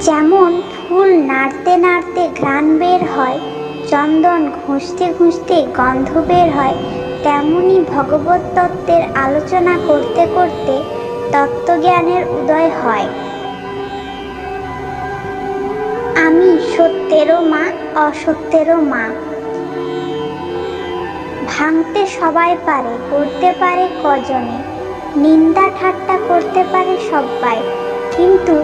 যেমন ফুল নাড়তে নাড়তে ঘ্রাণ বের হয়, চন্দন ঘষতে ঘষতে গন্ধ বের হয়, তেমনি ভগবত তত্ত্বের আলোচনা করতে করতে তত্ত্বজ্ঞানের উদয় হয়। আমি সত্যেরও মা, অসত্যেরও মা। ভাঙতে সবাই পারে, করতে পারে কজনে। নিন্দা ঠাট্টা করতে পারে সবাই কিন্তু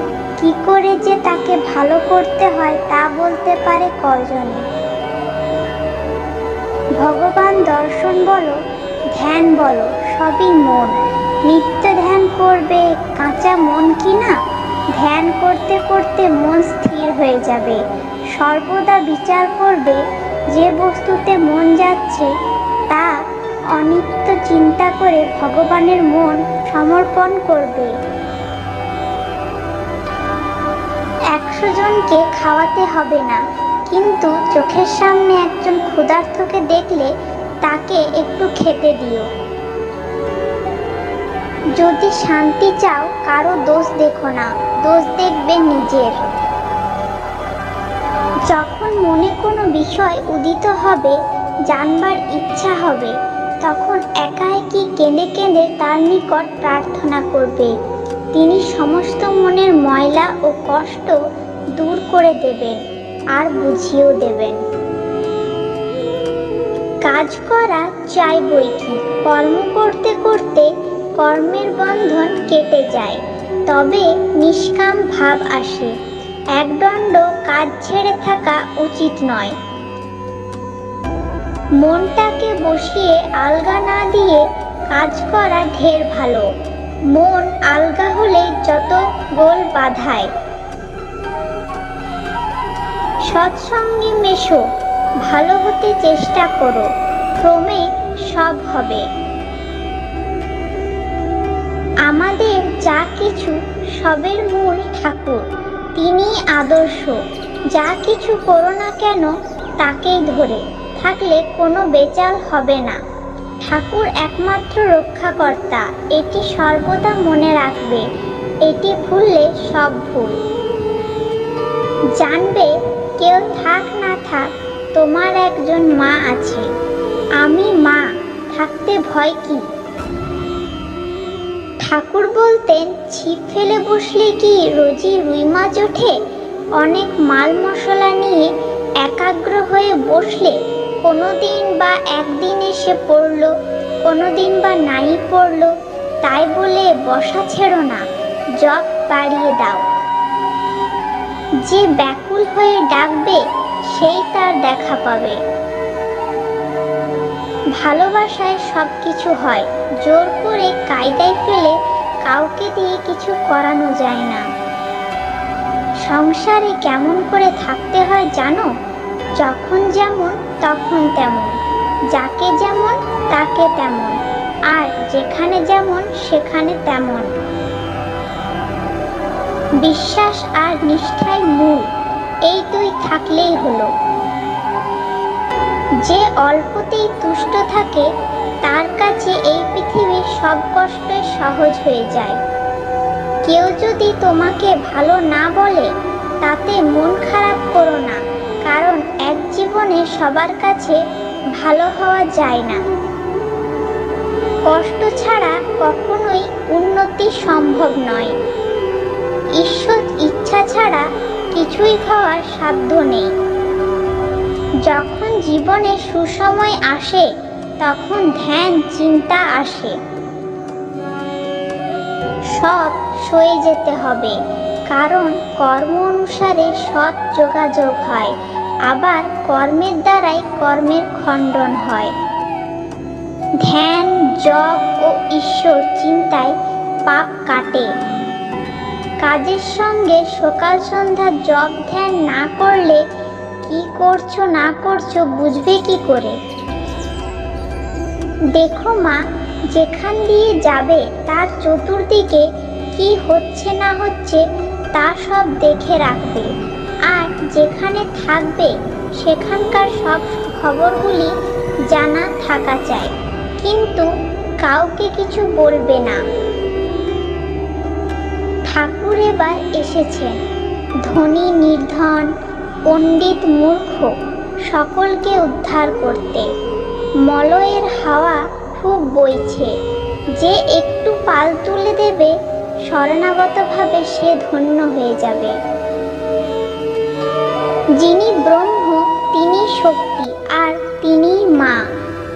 কি করে যে তাকে ভালো করতে হয় তা বলতে পারে কজনে ভগবান দর্শন বলো, ধ্যান বলো, সবই মন। নিত্য ধ্যান করবে, কাঁচা মন কি না? ধ্যান করতে করতে মন স্থির হয়ে যাবে। সর্বদা বিচার করবে, যে বস্তুতে মন যাচ্ছে, তা অনিত্য চিন্তা করে ভগবানের মন সমর্পণ করবে। একশো খাওয়াতে হবে না। কিন্তু চোখের সামনে একজন ক্ষুধার্থকে দেখলে তাকে একটু খেতে দিও। যদি শান্তি চাও, কারও দোষ দেখো না। দোষ দেখবে নিজের। যখন মনে কোনো বিষয় উদিত হবে, জানবার ইচ্ছা হবে, তখন একা একই কেঁদে কেঁদে তার নিকট প্রার্থনা করবে? তিনি সমস্ত মনের ময়লা ও কষ্ট দূর করে দেবেন আর বুঝিয়েও দেবেন কাজ করা চাই বই কি? কর্ম করতে করতে কর্মের বন্ধন কেটে যায়, তবে নিষ্কাম ভাব আসে। একদণ্ড কাজ ছেড়ে থাকা উচিত নয়। মনটাকে বসিয়ে আলগা না দিয়ে কাজ করা ঢের ভালো। মন আলগা হলে যত গোল বাধায় সৎসঙ্গে মেশো, ভালো হতে চেষ্টা করো, ক্রমে সব হবে। আমাদের যা কিছু সবের মূল ঠাকুর তিনি আদর্শ। যা কিছু করো না কেন, তাকেই ধরে, থাকলে কোনো বেচাল হবে না। ঠাকুর একমাত্র রক্ষাকর্তা, এটি সর্বদা মনে রাখবে, এটি ভুললে সব ভুল। জানবে কেউ থাক না থাক, তোমার একজন মা আছে। আমি মা, থাকতে ভয় কি? ঠাকুর বলতেন, ছিপ ফেলে বসলে কি রোজি রুই মাছ ওঠে? অনেক মাল মশলা নিয়ে একাগ্র হয়ে বসলে কোনোদিন বা একদিন এসে পড়ল, কোনোদিন বা নাই পড়ল, তাই বলে বসা ছেড়ো না জব বাড়িয়ে দাও। যে ব্যাকুল হয়ে ডাকবে, সেই তার দেখা পাবে। ভালোবাসায় সব কিছু হয়, জোর করে কায়দায় ফেলে কাউকে দিয়ে কিছু করানো যায় না। সংসারে কেমন করে থাকতে হয় জানো? যখন যেমন, তখন তেমন। যাকে যেমন, তাকে তেমন। আর যেখানে যেমন, সেখানে তেমন। বিশ্বাস আর নিষ্ঠাই মূল, এই দুই থাকলেই হলো। যে অল্পতেই তুষ্ট থাকে, তার কাছে এই পৃথিবীর সব কষ্টই সহজ হয়ে যায়। কেউ যদি তোমাকে ভালো না বলে, তাতে মন খারাপ করো না, কারণ এক জীবনে সবার কাছে ভালো হওয়া যায় না। কষ্ট ছাড়া কখনোই উন্নতি সম্ভব নয়। ঈশ্বর ইচ্ছা ছাড়া কিছুই খাওয়ার সাধ্য নেই। যখন জীবনে সুসময় আসে, তখন ধ্যান, চিন্তা আসে। সব সয়ে যেতে হবে, কারণ কর্ম অনুসারে সৎ যোগাযোগ হয়, আবার কর্মের দ্বারাই কর্মের খণ্ডন হয়। ধ্যান, জপ ও ঈশ্বর চিন্তায় পাপ কাটে। কাজের সঙ্গে সকাল সন্ধ্যা জপ ধ্যান না করলে কি করছ, না করছ, বুঝবে কি করে? দেখো মা, যেখান দিয়ে যাবে, তার চতুর্দিকে কি হচ্ছে না হচ্ছে, তা সব দেখে রাখবে। আর যেখানে থাকবে, সেখানকার সব খবরগুলি জানা থাকা চাই। কিন্তু কাউকে কিছু বলবে না। ঠাকুর এবার এসেছেন? ধনী, নির্ধন, পণ্ডিত, মূর্খ, সকলকে উদ্ধার করতে। মলয়ের হাওয়া খুব বইছে। যে একটু পাল তুলে দেবে, শরণাগতভাবে সে ধন্য হয়ে যাবে। যিনি ব্রহ্ম, তিনি শক্তি, আর তিনি মা।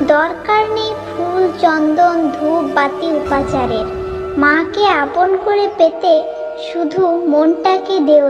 দরকার নেই ফুল, চন্দন, ধূপ, বাতি, উপাচারের। মাকে আপন করে পেতে শুধু মনটাকে দেও